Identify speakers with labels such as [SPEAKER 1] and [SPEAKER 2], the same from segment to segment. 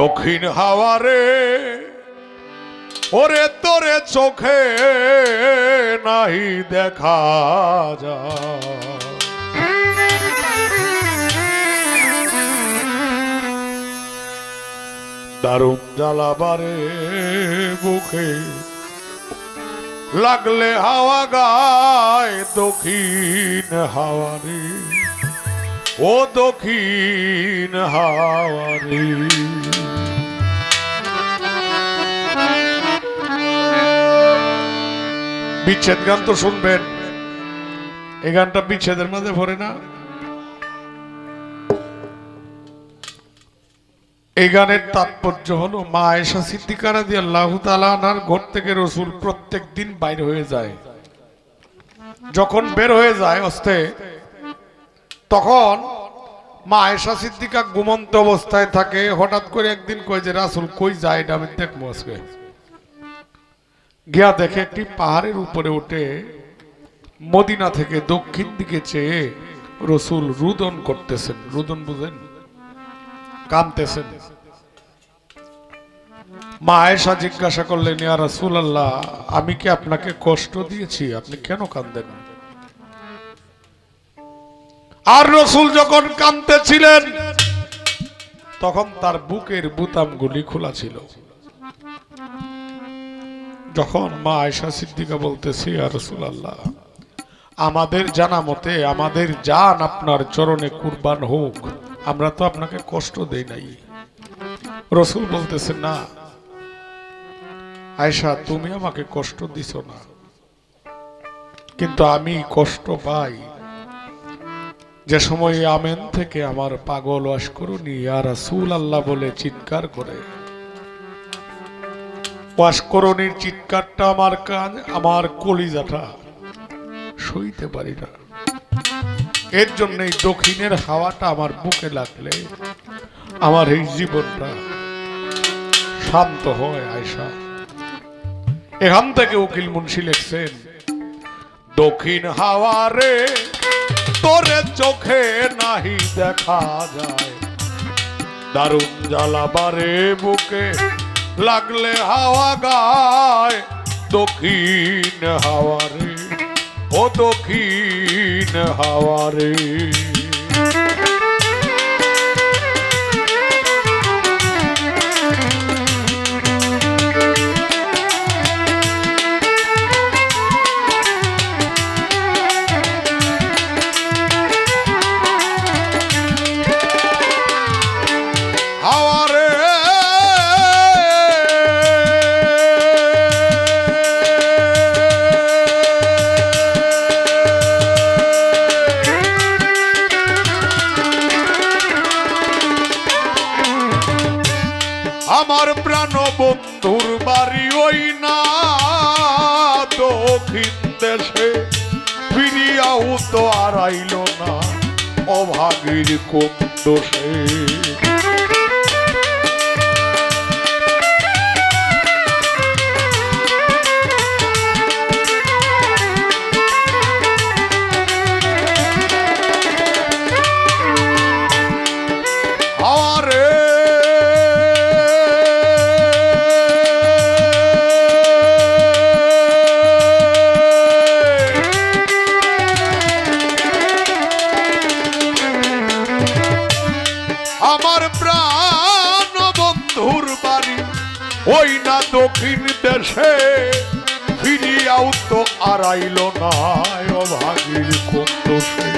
[SPEAKER 1] দক্ষিণ হাওয়ারে, ওরে তোরে চোখে নাহি দেখা যা দারুণ জ্বালাবারে বুকে, লাগলে হাওয়া গায় দক্ষিণ হাওয়ারে, ও দক্ষিণ হাওয়ারে। বিচ্ছেদ গান তো শুনবেন। এই গানটা বিচ্ছেদের মধ্যে পড়ে না। এই গানের তাৎপর্য হলো, মা এসা সিদ্দিকারা দিয়ে আল্লাহ তালানার ঘর থেকে রসুল প্রত্যেক দিন বাইর হয়ে যায়। যখন বের হয়ে যায় অস্তে তখন মা এসা সিদ্দিকা ঘুমন্ত অবস্থায় থাকে। হঠাৎ করে একদিন কয় যে, রাসুল কই যায় এটা আমি দেখব আজকে। গিয়া দেখে একটি পাহাড়ের উপরে উঠে মদিনা থেকে দক্ষিণ দিকে চেয়ে রসুল রুদন করতেছেন। রুদন বুঝেন? কামতেছেন মা আয়েশা জিজ্ঞাসা করলেন, ইয়া রাসূল আল্লাহ আমি কি আপনাকে কষ্ট দিয়েছি? আপনি কেন কান্দেন আর রসুল যখন কাঁদতেছিলেন, তখন তার বুকের বুতামগুলি খোলা ছিল। যখন মা আয়েশা সিদ্দিকা বলতেছি আর রসুল আল্লাহ আমাদের জানা মতে আমাদের জান আপনার চরণে কুরবান হোক, আমরা তো আপনাকে কষ্ট দেই নাই। রসুল বলতেছে, না আয়সা তুমি আমাকে কষ্ট দিছ না, কিন্তু আমি কষ্ট পাই। যে সময় আমেন থেকে আমার পাগল ওয়াস করুনি আর রাসূল আল্লাহ বলে চিৎকার করে ওয়াস চিৎকারটা আমার কান, আমার কলিজাটা সইতে পারি না। এর জন্য এই দক্ষিণের হাওয়াটা আমার বুকে লাগলে আমার এই জীবনটা শান্ত হয় আয়সা। এখান থেকে উকিল মুন্সি লিখছেন, দক্ষিণ হাওয়ারে তোরে চোখে নাহি দেখা যায়। দারুণ জ্বালাবারে বুকে লাগলে হাওয়া গায় দক্ষিণ হাওয়ারে ও দক্ষিণ হাওয়ারে আমার প্রাণ বন্ধুর বাড়ি ওই না দক্ষিণ দেশে। ফিরিয়াও তো আর আইল না অভাগীর কোন দোষে দেশে ফিরিয়াও তো আড়াইল না অভাগীর কোন দোষে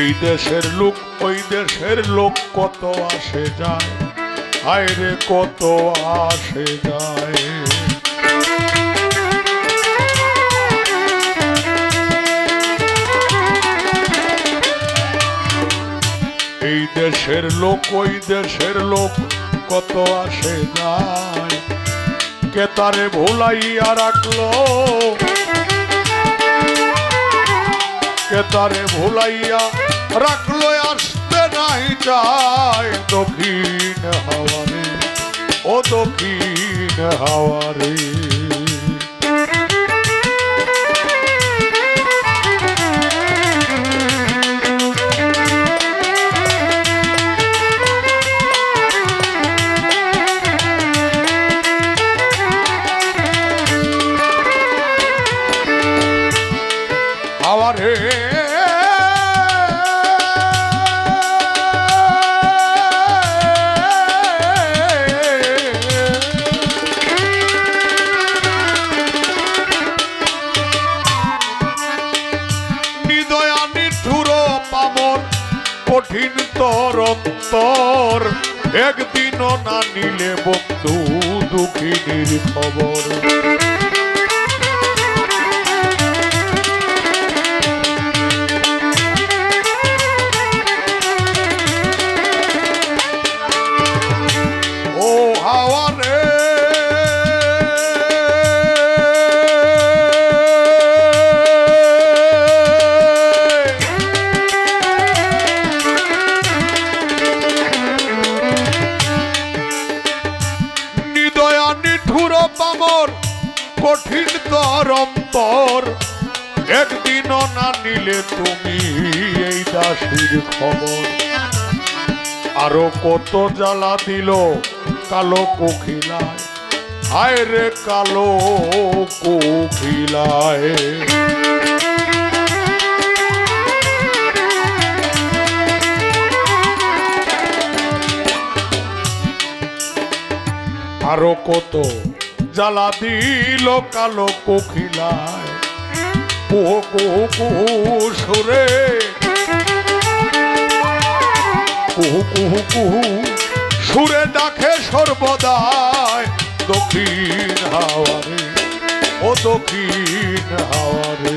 [SPEAKER 1] এই দেশের লোক, ওই দেশের লোক কত আসে যায় হায় রে কত আসে যায়। এই দেশের লোক, ওই দেশের লোক কত আসে যায়। কেতারে ভোলাইয়া রাখল? কেতারে ভোলাইয়া রাখল? আসতে নাই যায় দক্ষিণ হাওয়ারে। ও দক্ষিণ হাওয়ারে। নিলে বন্ধু দুঃখিনীর খবর। কত জ্বালা দিল কালো কোকিলায়। হায় রে কালো কোকিলায়। আরও কত জ্বালা দিল কালো কোকিলায়। কুহু কুহু কুহু সুরে কুহু কুহু কুহু সুরে ডাকে সর্বদায় দক্ষিণ হাওয়ারে ও দক্ষিণ হাওয়ারে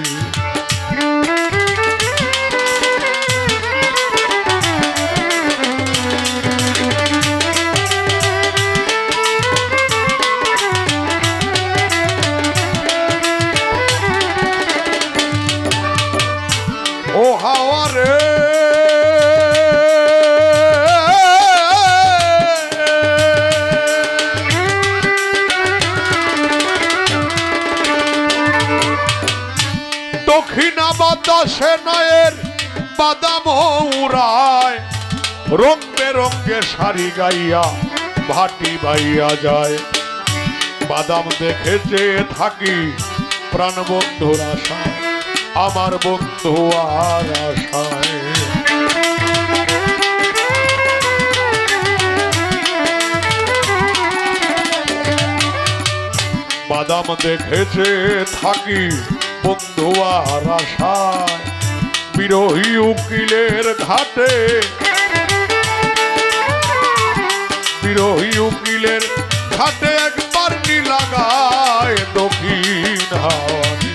[SPEAKER 1] রং বেরঙ্গে শাড়ি গাইয়া ভাটি বাইয়া যায়। বাদাম দেখে যে থাকি প্রাণ বন্ধুর আশায়, আমার বন্ধু আর আশায়। বাদাম দেখেছে থাকি বন্ধু আর আশায়। বিরোহী উকিলের ঘাটে বিরোহী উকিলের ঘাটে একবার লাগায় দক্ষিণ হাওয়ানি।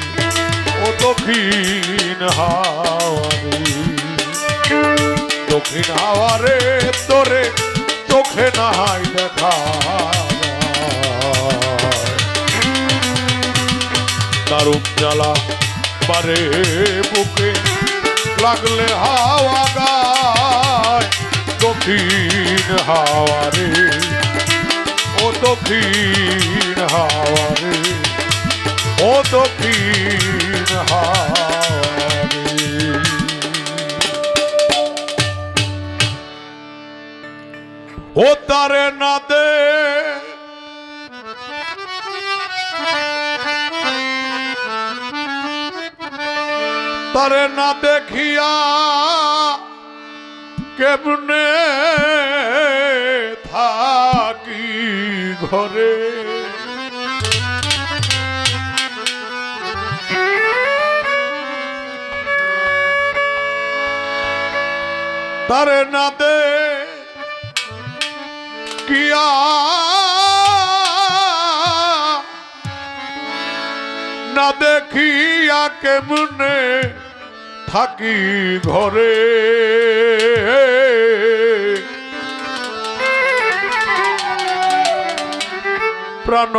[SPEAKER 1] ও দক্ষিণ হাওয়ানি। দক্ষিণ হাওয়ারে তোরে চোখে নাই দেখা দারুণ জ্বালা পারে বুকে লাগলে হাওয়া গায়। দক্ষিণ হাওয়ারে ও দক্ষিণ হাওয়ারে ও দক্ষিণ হাওয়ারে ও তারে না দে তারে না দেখিয়া কেমনে থাকি ঘরে? তারে না দে কিয়া না দেখিয়া কেমনে থাকি ঘরে। প্রাণ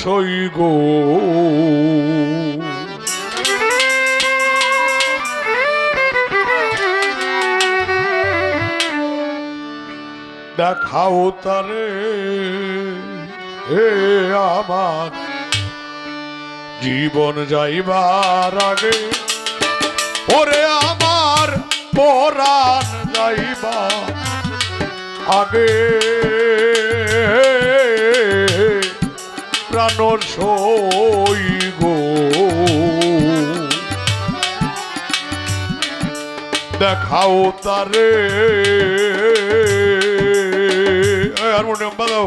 [SPEAKER 1] সৈগ দেখাও তারে হে আমার। জীবন যাইবার আগে ওরে আমার পরাণ যাইবা। আগে প্রাণ সই গো দেখাও তারে। হারমোনিয়াম বাজাও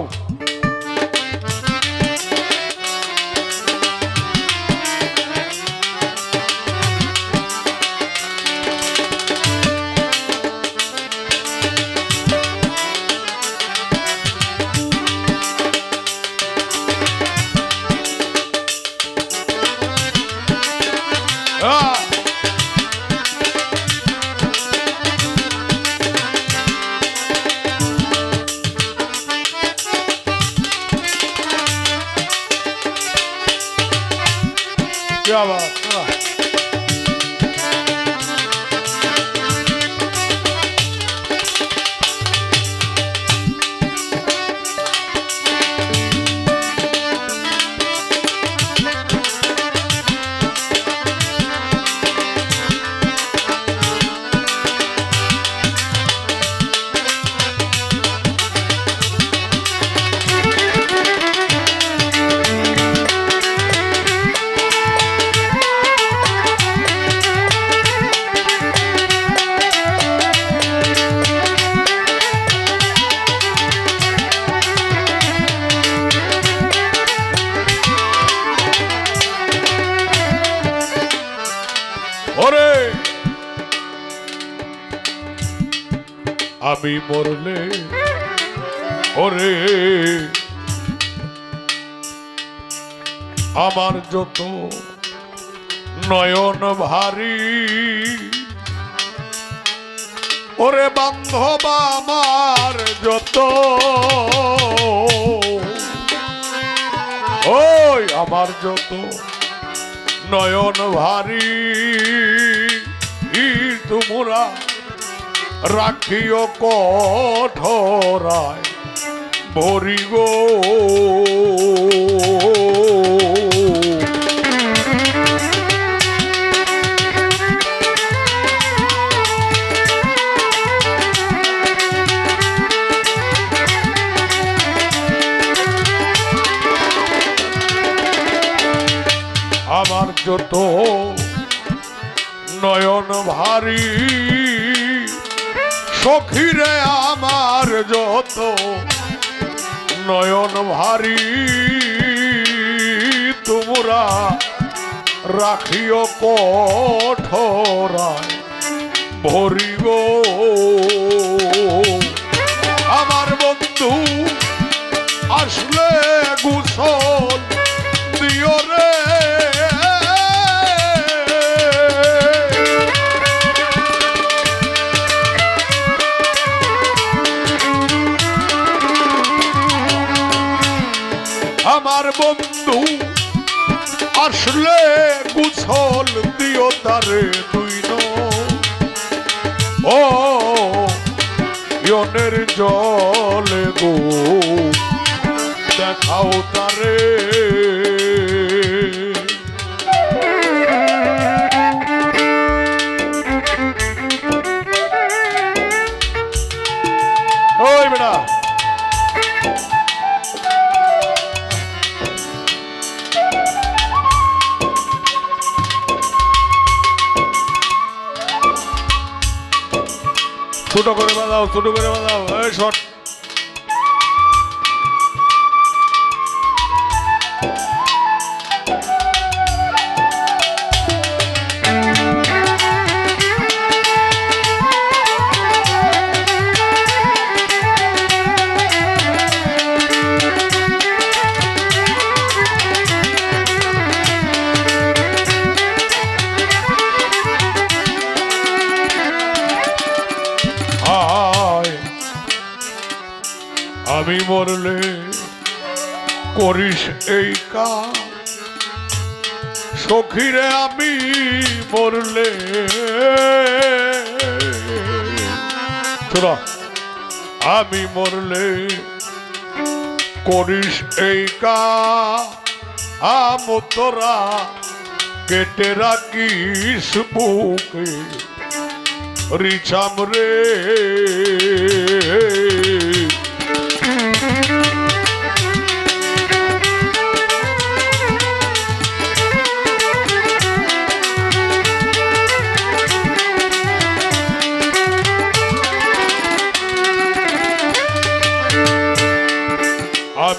[SPEAKER 1] Bravo. মরলে ওরে। আমার যত নয়ন ভারী, ওরে বান্ধব আমার যত। ওই আমার যত নয়ন ভারী তোমরা রাখিও কঠরায় ভরি গো আমার যত নয়ন ভারী সখীরে আমার যত নয়ন ভারী তোমরা রাখিও কঠরায় ভরি গো আমার বন্ধু আসলে গুসল আমার বন্ধু আসলে কুশল দিও তারে তুই ও ইয়নের জলে গো দেখাও তারে। ছোট করে বাজাও ছোট করে বাজাও এই আমি মরলে করিস এই কাজ। সখীরে আমি মরলে শোনো, আমি মরলে করিস এই কাজ। আম তোরা কেটে রাখিস বুকে রিচাম রে।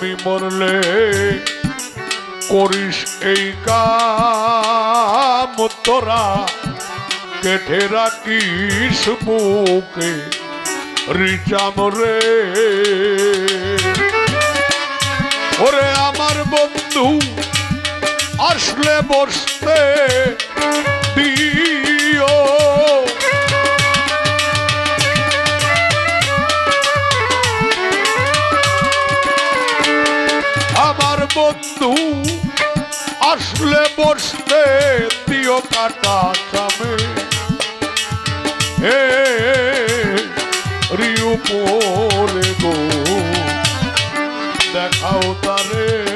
[SPEAKER 1] আমি মরলে করিস এই কাম তোরা। কেটে রাখিস বুকে রিচাম রে। ওরে আমার বন্ধু, আসলে বসতে দিও। বন্ধু আসলে বসতে দিও কাটা চামে। হে গো দেখাও তারে।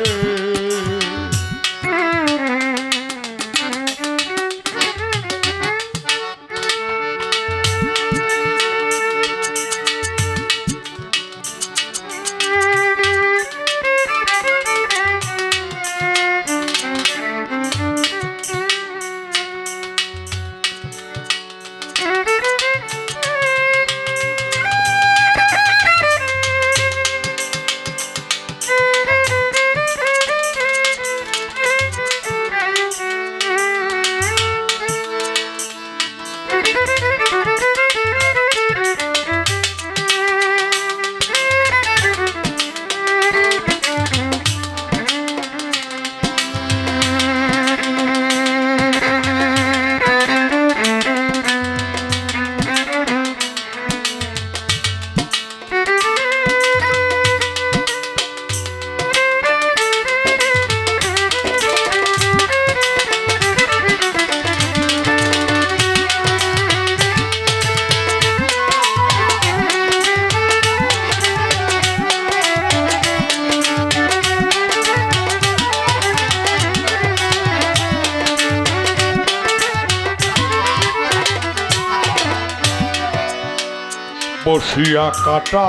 [SPEAKER 1] বসিয়া কাটা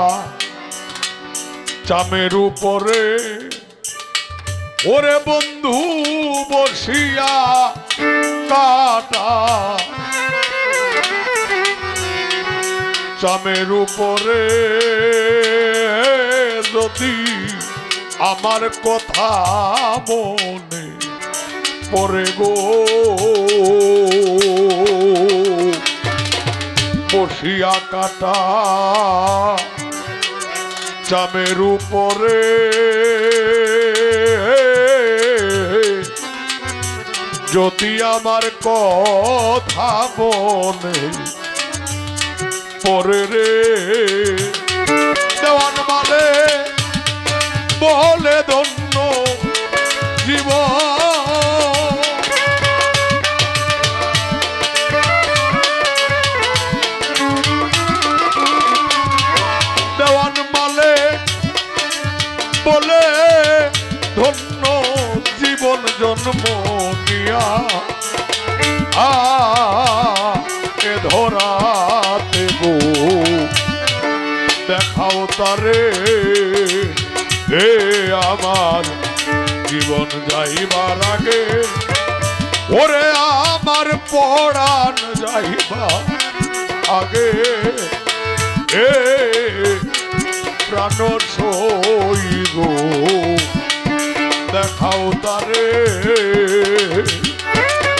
[SPEAKER 1] চামের উপরে। ওরে বন্ধু, বসিয়া কাটা চামের উপরে। যদি আমার কথা মনে পরে গো। বসিয়া কাটা। চামের উপরে যদি আমার কথা মনে পরে রে দেওয়ান মানে বলে ধন্য এ ধরাতে গো? দেখাও তারে, হে আমার জীবন যাইবার আগে। ওরে আমার পড়ান যাইবার আগে। এ প্রাণ সই গো। দেখাও তারে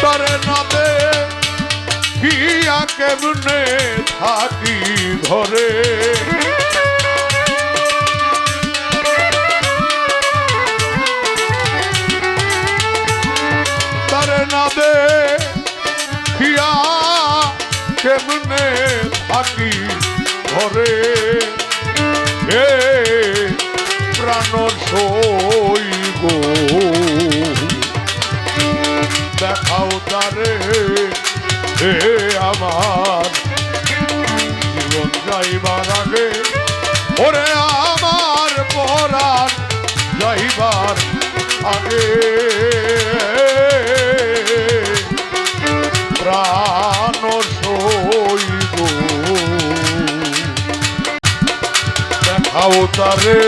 [SPEAKER 1] তারে নামে কিয়া কেমনে থাকি ঘরে তারে নামে কিয়া কেমনে থাকি ঘরে হে প্রাণ সই দেখাও তারে হে আমার, জীবন যাইবার আগে, ওরে আমার পরাণ যাইবার আগে। প্রাণ সই গো দেখাও তারে।